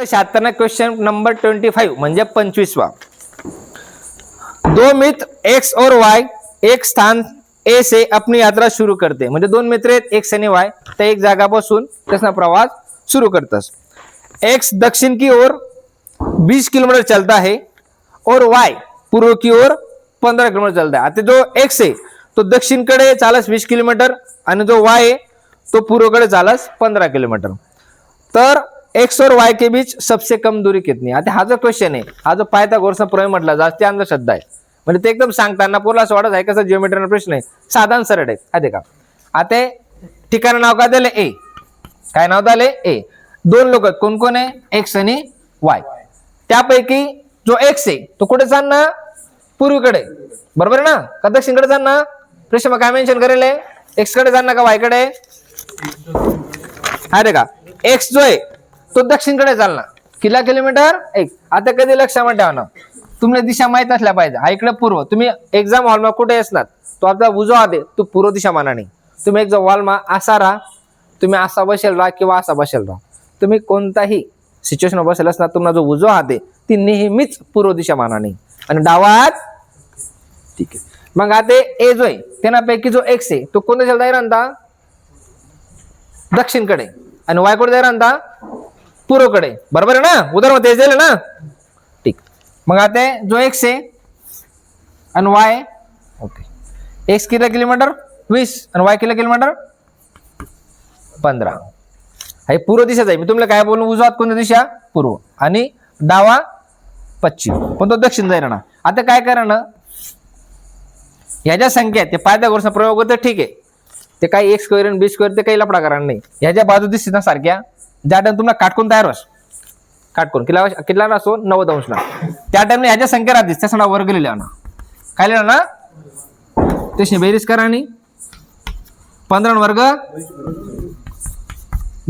शहात्तर question number twenty five म्हणजे पंचवीसवा. दो मित्र एक्स और वाय एक स्थान ए से अपनी यात्रा सुरू करते. म्हणजे दोन मित्र आहेत एक्स आणि वाय तर एक जागापासून त्याचा प्रवास सुरू करतात. एक्स दक्षिण की ओर वीस किलोमीटर चलता है और वाय पूर्व की ओर 15 किलोमीटर चलता है आता जो एक्स आहे तो दक्षिणकडे चालस वीस किलोमीटर आणि जो वाय आहे तो पूर्वकडे चालस पंधरा किलोमीटर. तर एक्स और वाय के बीच सबसे कम दूरी कितनी? आता हा जो क्वेश्चन आहे हा जो पायथा गोरसा प्रयोग म्हटला जास्ती अंधश्रद्धा आहे. म्हणजे ते एकदम सांगताना पोरला वाटत आहे कसं जिओमेट्रीचा प्रश्न आहे. साधारण सरळ आहे. हा का आता ठिकाण नाव काय दिले ए काय नाव झाले? ए दोन लोक आहेत. कोण कोण आहे? एक्स आणि वाय त्यापैकी जो एक्स आहे तो कुठे चालणार? पूर्वीकडे. बरोबर आहे ना? का दक्षिणकडे जाणार प्रश्न मग काय मेन्शन करेल एक्सकडे जाणार का वायकडे अरे का एक्स जो आहे तो दक्षिणकडे चालणार. किला किलोमीटर? एक. आता कधी लक्षामध्ये ठेवा ना. तुम्हाला दिशा माहीत असल्या पाहिजे. हा इकडे पूर्व. तुम्ही एक्झाम हॉलमा कुठे असणार? तो आपला उजवा आहे. तो पूर्व दिशा मानाने. तुम्ही एक्झाम हॉलमा असा राहा. तुम्ही असा बसेल राहा किंवा असा बसेल राहा. तुम्ही कोणताही सिच्युएशन बसेल असणार तुम्हाला जो उजवा हात आहे ती नेहमीच पूर्व दिशा मानाने. आणि डावात ठीक आहे. मग आता ए जो आहे त्यांनापैकी जो एक्स आहे तो कोणत्या दिशेला जाईल दक्षिणकडे. आणि वाय जाईल पूर्वकडे बरोबर आहे ना? उदाहरण तेच दिलं ना? ठीक. मग आता जो एक्स आहे आणि वाय ओके एक्स किती किलोमीटर? वीस. आणि वाय किती किलोमीटर? पंधरा. हे पूर्व दिशाच आहे. मी तुम्हाला काय बोलू उजवात कोणत्या दिशा? पूर्व. आणि डावा पश्चिम. पण तो दक्षिण जाईल ना आता काय करा ना ह्याच्या संख्या ते पायथागोरसचा प्रयोग होतो ठीक आहे. ते काही एक स्क्वेअर आणि बी स्क्वेअर ते काही लफडा करणार नाही. ह्याच्या बाजू दिसते ना सारख्या ज्या टाइम तुम्हाला काटकून तयार होस काटकून. किल्ला किल्ला असो नव्वद अंशला त्या टाइमला ह्याच्या संख्या त्या सणा वर्ग लिहिला ना. काय लिहिला ना? त्याची बेरीज करा आणि पंधरा वर्ग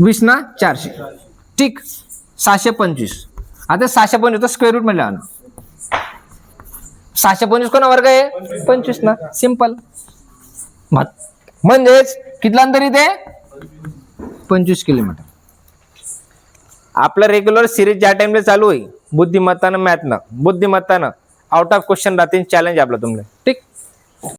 वीस ना चारशे. ठीक. सहाशे पंचवीस. आता सहाशे पंचवीस स्क्वेअर रूट म्हणलं ना. सहाशे पंचवीस कोणा वर्ग आहे? पंचवीस ना. सिंपल म्हणजेच कितला अंतर इथे पंचवीस किलोमीटर. आपलं रेग्युलर सिरीज ज्या टाइमला चालू होईल बुद्धिमत्तानं मॅथनं बुद्धिमत्तानं आउट ऑफ क्वेश्चन राहतील चॅलेंज आपलं तुमचं ठीक.